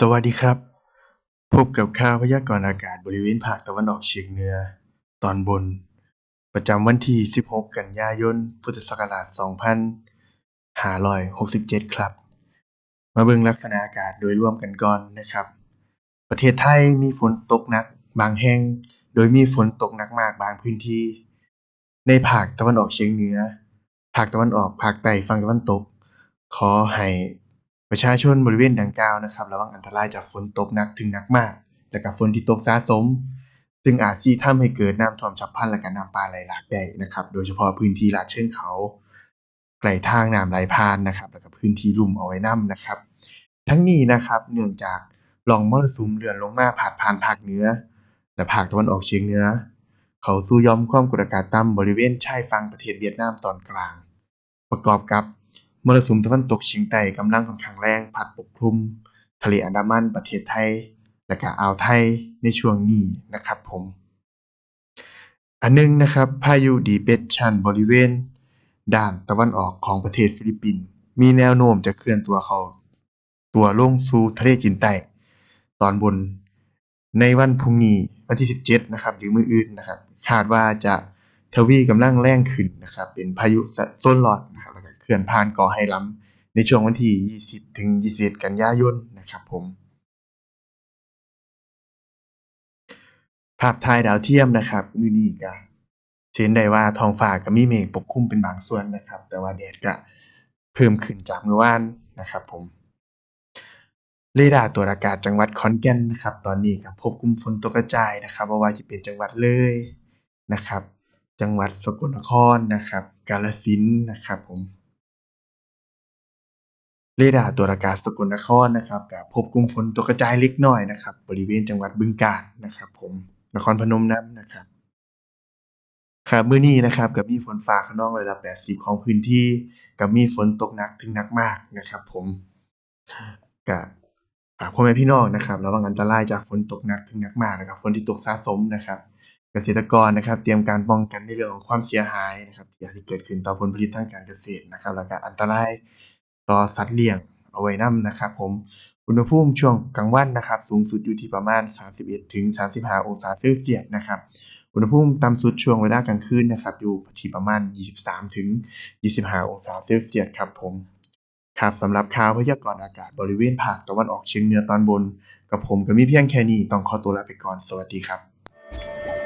สวัสดีครับ พบกับข่าวพยากรณ์อากาศบริเวณภาคตะวันออกเฉียงเหนือ ตอนบน ประจำวันที่ 16 กันยายน พุทธศักราช 2567 ครับ มาเบิ่งลักษณะอากาศโดยรวมกันก่อนนะครับ ประเทศไทยมีฝนตกหนักบางแห่ง โดยมีฝนตกหนักมากบางพื้นที่ ในภาคตะวันออกเฉียงเหนือ ภาคตะวันออก ภาคใต้ ฝั่งตะวันตก ขอให้ ประชาชนบริเวณดังกล่าวนะครับระวังอันตรายจากฝนตกหนักถึงหนักมาก และก็ฝนที่ตกสะสม ซึ่งอาจสิทำให้เกิดน้ำท่วมฉับพลันและก็น้ำป่าไหลหลากได้นะครับ โดยเฉพาะพื้นที่ลาดเชิงเขาใกล้ทางน้ำไหลผ่านนะครับ แล้วก็พื้นที่ลุ่มเอาไว้น้ำนะครับ ทั้งนี้นะครับเนื่องจากร่องมรสุมเลื่อนลงมาพาดผ่านภาคเหนือ และภาคตะวันออกเฉียงเหนือ เขาสู่ยอมความกดอากาศต่ำบริเวณชายฝั่งประเทศเวียดนามตอนกลาง ประกอบกับ มรสุมตะวันตกเฉียงใต้กำลังค่อนข้างแรงพัดปกคลุม ทะเลอันดามันประเทศไทย และก็อ่าวไทยในช่วงนี้นะครับผม อันหนึ่งนะครับพายุ Depression บริเวณ ด้านตะวันออกของประเทศฟิลิปปินส์มีแนวโน้มจะเคลื่อนตัวเข้าตัวลงสู่ทะเลจีนใต้ตอนบนในวันพรุ่งนี้วันที่ 17 นะครับ หรือมื้ออื่นนะครับ คาดว่าจะทวีกำลังแรงขึ้นนะครับ เป็นพายุโซนร้อนนะครับ แล้วก็เคลื่อนผ่านกาะไหหลำในช่วงวันที่ 20 ถึง 21 กันยายนนะครับผม ภาพถ่ายดาวเทียมนะครับมื้อนี้ก็เห็นได้ว่าท้องฟ้าก็มีเมฆปกคลุมเป็นบางส่วนนะครับ แต่ว่าแดดก็เพิ่มขึ้นจากเมื่อวานนะครับผมเรดาร์ตรวจอากาศจังหวัดขอนแก่นนะครับ ตอนนี้ก็พบกลุ่มฝนตกกระจายนะครับบ่ว่าจะเป็นจังหวัดเลยนะครับ จังหวัดสกลนครนะครับ กาฬสินธุ์นะครับผม เรดาร์ตรวอากาศสกลนครนะครับก็พบกลุ่มฝนตกกระจายเล็กน้อยนะครับ บริเวณจังหวัดบึงกาฬนะครับ ผมนครพนมน้ำนะครับครับมื้อนี้นะครับก็มีฝนฟ้าคะนองร้อยละ80 ของพื้นที่ก็มีฝนตกหนักถึงหนักมากนะครับ ผมก็ฝากพ่อแม่พี่น้องนะครับระวังอันตรายจากฝนตกหนักถึงหนักมากแล้วก็ฝนที่ตกสะสมนะครับ เกษตรกรนะครับ เตรียมการป้องกันในเรื่องของความเสียหายนะครับที่อาจจะเกิดขึ้นต่อผลผลิตทางการเกษตรนะครับ แล้วก็อันตราย ต่อสัตว์เลี้ยงเอาไว้นำนะครับผม อุณหภูมิช่วงกลางวันนะครับ สูงสุดอยู่ที่ประมาณ 31ถึง35 องศาเซลเซียสนะครับ อุณหภูมิต่ำสุดช่วงเวลากลางคืนนะครับ อยู่ที่ประมาณ 23ถึง25 องศาเซลเซียสครับผมครับสำหรับข่าวพยากรณ์อากาศบริเวณภาคตะวันออกเฉียงเหนือตอนบน กับผมก็มีเพียงแค่นี้ต้องขอตัวลาไปก่อน สวัสดีครับ